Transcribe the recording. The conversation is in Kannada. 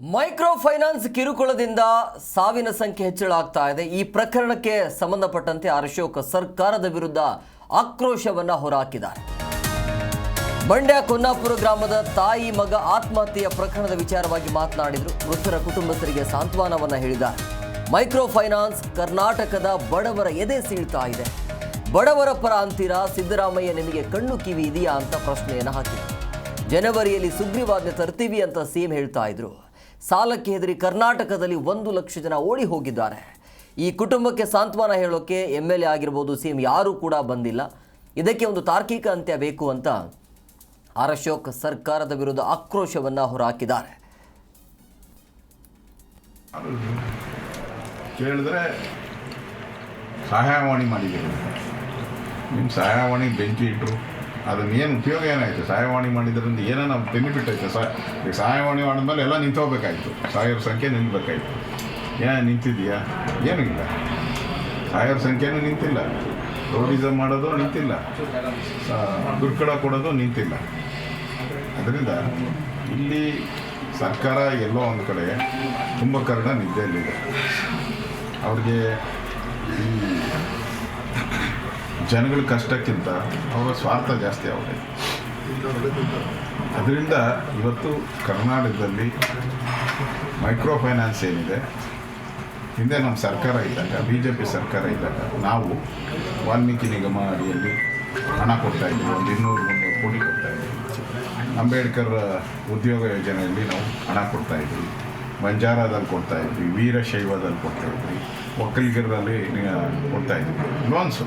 ಮೈಕ್ರೋ ಫೈನಾನ್ಸ್ ಕಿರುಕುಳದಿಂದ ಸಾವಿನ ಸಂಖ್ಯೆ ಹೆಚ್ಚಳ ಆಗ್ತಾ ಇದೆ. ಈ ಪ್ರಕರಣಕ್ಕೆ ಸಂಬಂಧಪಟ್ಟಂತೆ ಅಶೋಕ್ ಸರ್ಕಾರದ ವಿರುದ್ಧ ಆಕ್ರೋಶವನ್ನ ಹೊರಹಾಕಿದ್ದಾರೆ ಮಂಡ್ಯ ಕೊನ್ನಾಪುರ ಗ್ರಾಮದ ತಾಯಿ ಮಗ ಆತ್ಮಹತ್ಯೆಯ ಪ್ರಕರಣದ ವಿಚಾರವಾಗಿ ಮಾತನಾಡಿದರು. ಮೃತರ ಕುಟುಂಬಸ್ಥರಿಗೆ ಸಾಂತ್ವನವನ್ನ ಹೇಳಿದ್ದಾರೆ. ಮೈಕ್ರೋ ಫೈನಾನ್ಸ್ ಕರ್ನಾಟಕದ ಬಡವರ ಎದೆ ಸೀಳ್ತಾ ಇದೆ. ಬಡವರ ಪರ ಅಂತೀರಾ? ಸಿದ್ದರಾಮಯ್ಯ ನಿಮಗೆ ಕಣ್ಣು ಕಿವಿ ಇದೆಯಾ ಅಂತ ಪ್ರಶ್ನೆಯನ್ನು ಹಾಕಿದರು. ಜನವರಿಯಲ್ಲಿ ಸುಗ್ರೀವಾಜ್ಞೆ ತರ್ತೀವಿ ಅಂತ ಸಿಎಂ ಹೇಳ್ತಾ ಇದ್ರು. ಸಾಲಕ್ಕೆ ಹೆದರಿ ಕರ್ನಾಟಕದಲ್ಲಿ ಒಂದು ಲಕ್ಷ ಜನ ಓಡಿ ಹೋಗಿದ್ದಾರೆ. ಈ ಕುಟುಂಬಕ್ಕೆ ಸಾಂತ್ವನ ಹೇಳೋಕ್ಕೆ ಎಂ ಎಲ್ ಎ ಆಗಿರ್ಬೋದು ಸಿ ಎಂ ಯಾರೂ ಕೂಡ ಬಂದಿಲ್ಲ. ಇದಕ್ಕೆ ಒಂದು ತಾರ್ಕಿಕ ಅಂತ್ಯ ಬೇಕು ಅಂತ ಆರ್ ಅಶೋಕ್ ಸರ್ಕಾರದ ವಿರುದ್ಧ ಆಕ್ರೋಶವನ್ನು ಹೊರಹಾಕಿದ್ದಾರೆ. ಕೇಳಿದ್ರೆ ಸಹಾಯವಾಣಿ ಮಾಡಿದ್ದೀರಿ. ನಿಮ್ಮ ಸಹಾಯವಾಣಿ ಬೆಂಕಿ ಇಟ್ಟರು ಅದನ್ನ ಏನು ಉಪಯೋಗ ಏನಾಯಿತು? ಸಹಾಯವಾಣಿ ಮಾಡಿದ್ರಿಂದ ಏನೋ ನಮ್ಮ ಬೆನಿಫಿಟ್ ಐತೆ ಸಹ ಈಗ ಸಹಾಯವಾಣಿ ಮಾಡಿದ್ಮೇಲೆ ಎಲ್ಲ ನಿಂತೋಗ್ಬೇಕಾಯ್ತು ಸಾವಿರ ಸಂಖ್ಯೆ ನಿಲ್ಬೇಕಾಯ್ತು ಏನು ನಿಂತಿದೆಯಾ ಏನೂ ಇಲ್ಲ. ಸಾವಿರ ಸಂಖ್ಯೆನೂ ನಿಂತಿಲ್ಲ. ಟೂರಿಸಮ್ ಮಾಡೋದು ನಿಂತಿಲ್ಲ. ದುರ್ಕಡ ಕೊಡೋದು ನಿಂತಿಲ್ಲ. ಅದರಿಂದ ಇಲ್ಲಿ ಸರ್ಕಾರ ಎಲ್ಲೋ ಒಂದು ಕಡೆ ತುಂಬ ಕುಂಭಕರ್ಣ ನಿದ್ದೆಯಲ್ಲಿದೆ. ಅವ್ರಿಗೆ ಈ ಜನಗಳ ಕಷ್ಟಕ್ಕಿಂತ ಅವರ ಸ್ವಾರ್ಥ ಜಾಸ್ತಿ ಆಗುತ್ತೆ ಅದರಿಂದ ಇವತ್ತು ಕರ್ನಾಟಕದಲ್ಲಿ ಮೈಕ್ರೋ ಫೈನಾನ್ಸ್ ಏನಿದೆ, ಹಿಂದೆ ನಮ್ಮ ಸರ್ಕಾರ ಇದ್ದಾಗ ಬಿ ಜೆ ಪಿ ಸರ್ಕಾರ ಇದ್ದಾಗ ನಾವು ವಾಲ್ಮೀಕಿ ನಿಗಮ ಅಡಿಯಲ್ಲಿ ಹಣ ಕೊಡ್ತಾ ಇದ್ವಿ, ಒಂದು ಇನ್ನೂರು, ಮುನ್ನೂರು ಕೋಟಿ ಕೊಡ್ತಾ ಇದ್ವಿ. ಅಂಬೇಡ್ಕರ್ ಉದ್ಯೋಗ ಯೋಜನೆಯಲ್ಲಿ ನಾವು ಹಣ ಕೊಡ್ತಾ ಇದ್ವಿ. ಬಂಜಾರಾದಲ್ಲಿ ಕೊಡ್ತಾ ಇದ್ವಿ, ವೀರಶೈವದಲ್ಲಿ ಕೊಡ್ತಾ ಇದ್ವಿ ಒಕ್ಕಲಿಗರಲ್ಲಿ ಕೊಡ್ತಾಯಿದ್ವಿ ಲೋನ್ಸು